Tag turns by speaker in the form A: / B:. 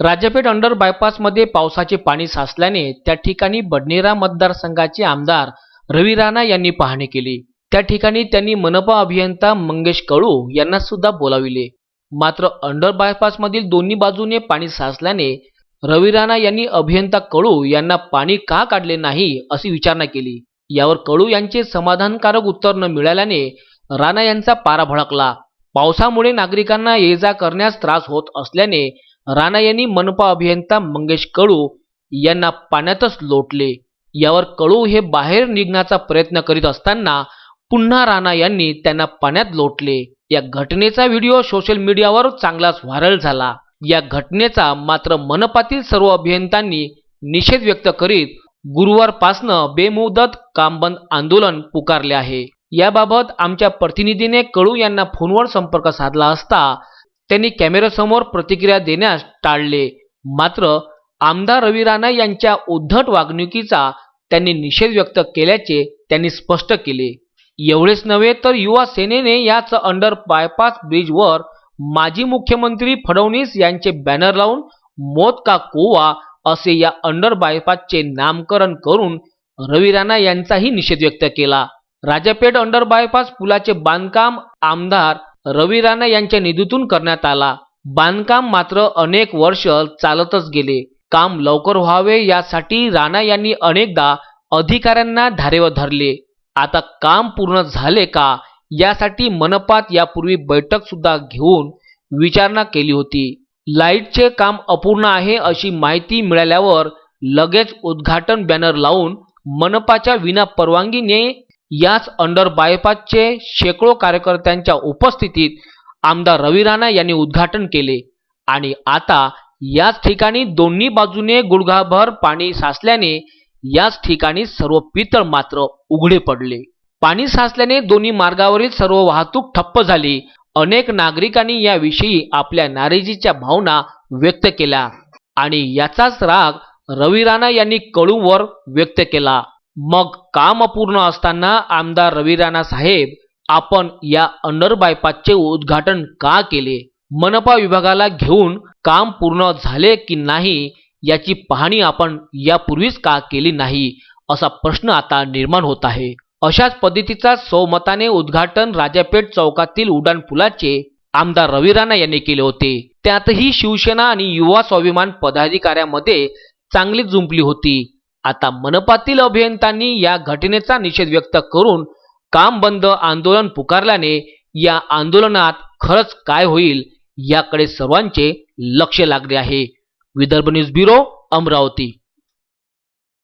A: राज्यपेठ under बायपासमध्ये पावसाचे पाणी साचल्याने त्या ठिकाणी बडनेरा मतदारसंघाचे आमदार रवी राणा यांनी पाहणी केली. त्या ठिकाणी त्यांनी मनपा अभियंता मंगेश कळू यांना सुद्धा बोलाविले. मात्र अंडर बायपासमधील दोन्ही बाजूने पाणी साचल्याने रवी राणा यांनी अभियंता कळू यांना पाणी का काढले नाही अशी विचारणा केली. यावर कळू यांचे समाधानकारक उत्तर न मिळाल्याने राणा यांचा पारा भडकला. पावसामुळे नागरिकांना ये जा करण्यास त्रास होत असल्याने राणा यांनी मनपा अभियंता मंगेश कळू यांना पाण्यातच लोटले. यावर कळू हे बाहेर निघण्याचा प्रयत्न करीत असताना पुन्हा राणा यांनी त्यांना पाण्यात लोटले. या घटनेचा व्हिडिओ सोशल मीडियावर चांगलाच व्हायरल झाला. या घटनेचा मात्र मनपातील सर्व अभियंत्यांनी निषेध व्यक्त करीत गुरुवारपासनं बेमुदत काम बंद आंदोलन पुकारले आहे. याबाबत आमच्या प्रतिनिधीने कळू यांना फोनवर संपर्क साधला असता त्यांनी कॅमेऱ्यासमोर प्रतिक्रिया देण्यास टाळले. मात्र आमदार रवी राणा यांच्या उद्धट वागणुकीचा त्यांनी निषेध व्यक्त केल्याचे त्यांनी स्पष्ट केले. एवढेच नव्हे तर युवा सेनेने याच अंडर बायपास ब्रिजवर माजी मुख्यमंत्री फडणवीस यांचे बॅनर लावून मोत का कोवा असे या अंडर बायपासचे नामकरण करून रवी राणा यांचाही निषेध व्यक्त केला. राजापेठ अंडर बायपास पुलाचे बांधकाम आमदार रवी राणा यांच्या निधीतून करण्यात आला. बांधकाम मात्र अनेक वर्ष चालतच गेले. काम लवकर व्हावे यासाठी राणा यांनी अनेकदा अधिकाऱ्यांना धारेवर धरले. आता काम पूर्ण झाले का? यासाठी मनपात यापूर्वी बैठक सुद्धा घेऊन विचारणा केली होती. लाईटचे काम अपूर्ण आहे अशी माहिती मिळाल्यावर लगेच उद्घाटन बॅनर लावून मनपाच्या विना परवानगीने याच अंडर बायपासचे शेकडो कार्यकर्त्यांच्या उपस्थितीत आमदार रवी राणा यांनी उद्घाटन केले. आणि आता याच ठिकाणी दोन्ही बाजूने गुडघाभर पाणी साचल्याने याच ठिकाणी सर्व पितळ मात्र उघडे पडले. पाणी साचल्याने दोन्ही मार्गावरील सर्व वाहतूक ठप्प झाली. अनेक नागरिकांनी याविषयी आपल्या नाराजीच्या भावना व्यक्त केल्या. आणि याचाच राग रवी राणा यांनी कळूवर व्यक्त केला. मग काम अपूर्ण असताना आमदार रवी राणा साहेब आपण या अंडर बायपासचे उद्घाटन का केले? मनपा विभागाला घेऊन काम पूर्ण झाले की नाही याची पाहणी आपण यापूर्वीच का केली नाही असा प्रश्न आता निर्माण होत आहे. अशाच पद्धतीचा सौमताने उद्घाटन राजापेठ चौकातील उड्डाण पुलाचे आमदार रवी राणा यांनी केले होते. त्यातही शिवसेना आणि युवा स्वाभिमान पदाधिकाऱ्यामध्ये चांगली जुंपली होती. आता मनपातील अभियंत्यांनी या घटनेचा निषेध व्यक्त करून काम बंद आंदोलन पुकारल्याने या आंदोलनात खरंच काय होईल याकडे सर्वांचे लक्ष लागले आहे. Vidarbha news bureau Amravati.